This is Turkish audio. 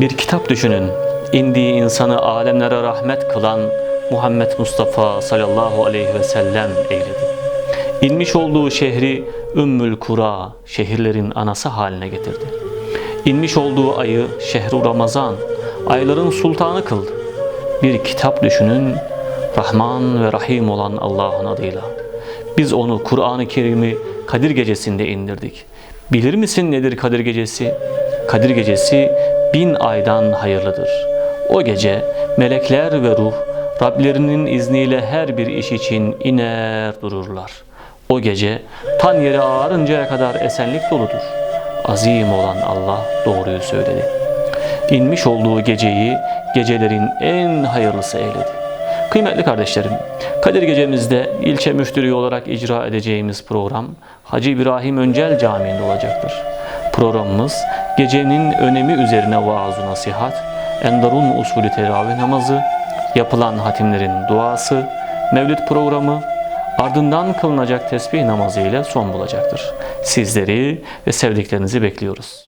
Bir kitap düşünün. indiği insanı alemlere rahmet kılan Muhammed Mustafa sallallahu aleyhi ve sellem eyledi. İnmiş olduğu şehri Ümmül Kura, şehirlerin anası haline getirdi. İnmiş olduğu ayı şehru Ramazan, ayların sultanı kıldı. Bir kitap düşünün, Rahman ve Rahim olan Allah'ın adıyla. Biz onu Kur'an-ı Kerim'i Kadir Gecesi'nde indirdik. Bilir misin nedir Kadir Gecesi? Kadir Gecesi bin aydan hayırlıdır. O gece melekler ve ruh Rablerinin izniyle her bir iş için iner dururlar. O gece tan yeri ağarıncaya kadar esenlik doludur. Azim olan Allah doğruyu söyledi. İnmiş olduğu geceyi gecelerin en hayırlısı eyledi. Kıymetli kardeşlerim, Kadir Gecemizde ilçe müftülüğü olarak icra edeceğimiz program Hacı İbrahim Öncel Camii'nde olacaktır. Programımız gecenin önemi üzerine vaaz nasihat, endarun usulü teravih namazı, yapılan hatimlerin duası, mevlid programı, ardından kılınacak tesbih namazı ile son bulacaktır. Sizleri ve sevdiklerinizi bekliyoruz.